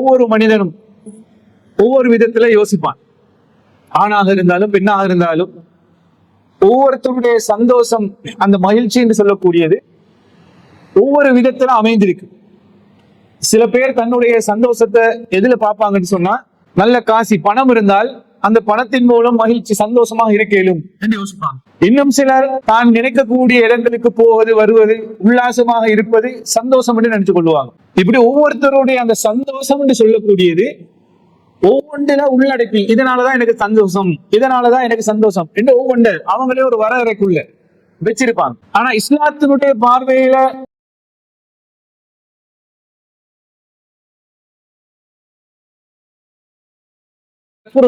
ஒவ்வொரு மனிதனும் ஒவ்வொரு விதத்துல யோசிப்பான். ஆணாக இருந்தாலும் பெண்ணாக இருந்தாலும் ஒவ்வொருத்தருடைய சந்தோஷம் அந்த மகிழ்ச்சி என்று சொல்லக்கூடியது ஒவ்வொரு விதத்துல அமைந்திருக்கு. சில பேர் தன்னுடைய சந்தோஷத்தை எதுல பார்ப்பாங்கன்னு சொன்னா நல்ல காசி பணம் இருந்தால் அந்த பணத்தின் மூலம் மகிழ்ச்சி சந்தோஷமாக இருக்க இயலும் என்று யோசிப்பாங்க. இன்னும் சிலர் தான் நினைக்கக்கூடிய இடங்களுக்கு போவது வருவது உல்லாசமாக இருப்பது சந்தோஷம் என்று நினைச்சு கொள்வாங்க. இப்படி ஒவ்வொருத்தருடைய அந்த சந்தோஷம் என்று சொல்லக்கூடியது ஒவ்வொன்றில உள்ளடக்கி இதனாலதான் எனக்கு சந்தோஷம் இதனாலதான் எனக்கு சந்தோஷம் என்று ஒவ்வொன்று அவங்களே ஒரு வரையறைக்குள்ள வச்சிருப்பாங்க. ஆனா இஸ்லாத்தினுடைய பார்வையில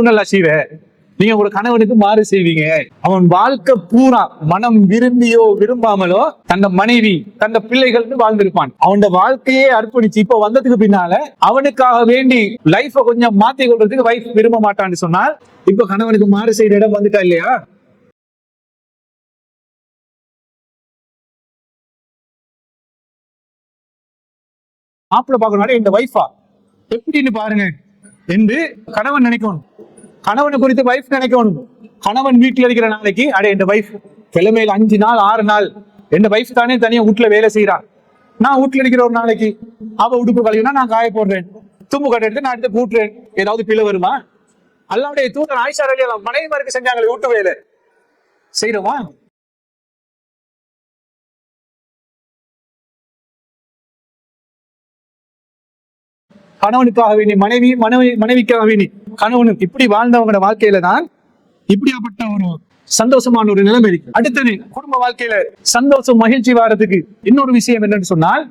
நல்ல நீங்க ஒரு கணவனுக்கு மாறு செய்வீங்க. அவன் வாழ்க்கை பூரா மனம் விரும்பியோ விரும்பாமலோ தந்த மனைவி தந்த பிள்ளைகள் வாழ்ந்திருப்பான். அவனோட வாழ்க்கையே அர்ப்பணிச்சு இப்ப வந்ததுக்கு பின்னால அவனுக்காக வேண்டி லைஃப கொஞ்சம் மாத்தி கொள்றதுக்கு வைஃப் விரும்ப மாட்டான்னு சொன்னால் இப்ப கணவனுக்கு மாறு செய்த இடம் வந்துட்டா இல்லையா? மாப்பிள்ள பாக்கணும் இந்த வைஃபா எப்படின்னு பாருங்க. என்று கணவன் நினைக்கணும். கணவனை குறித்து வைஃப் நினைக்கணும். கணவன் வீட்டில் இருக்கிற நாளைக்கு அடே என் வைஃப் கிழமையில் அஞ்சு நாள் ஆறு நாள் என் வைஃப் தானே தனியாக வீட்டில் வேலை செய்கிறான் நான் வீட்டில் இருக்கிற ஒரு நாளைக்கு அவ உடுப்பு கழுவினா நான் காய போடுறேன். தும்பு கட்டை எடுத்து நான் எடுத்து கூட்டுறேன் ஏதாவது பிள்ளை வருமா? அல்லாவுடைய தூதர் ஆயிஷா மனைவி மனைவிமாருக்கு செஞ்சாங்களே வீட்டு வேலை. செய்யறோமா கணவனுக்காக வேண்டி மனைவி மனைவி மனைவிக்காக வேண்டி கணவனும் இப்படி வாழ்ந்தவங்களோட வாழ்க்கையில தான் இப்படியாப்பட்ட ஒரு சந்தோஷமான ஒரு நிலைமை இருக்கு. அடுத்தது குடும்ப வாழ்க்கையில சந்தோஷம் மகிழ்ச்சி வாரத்துக்கு இன்னொரு விஷயம் என்னன்னு சொன்னால்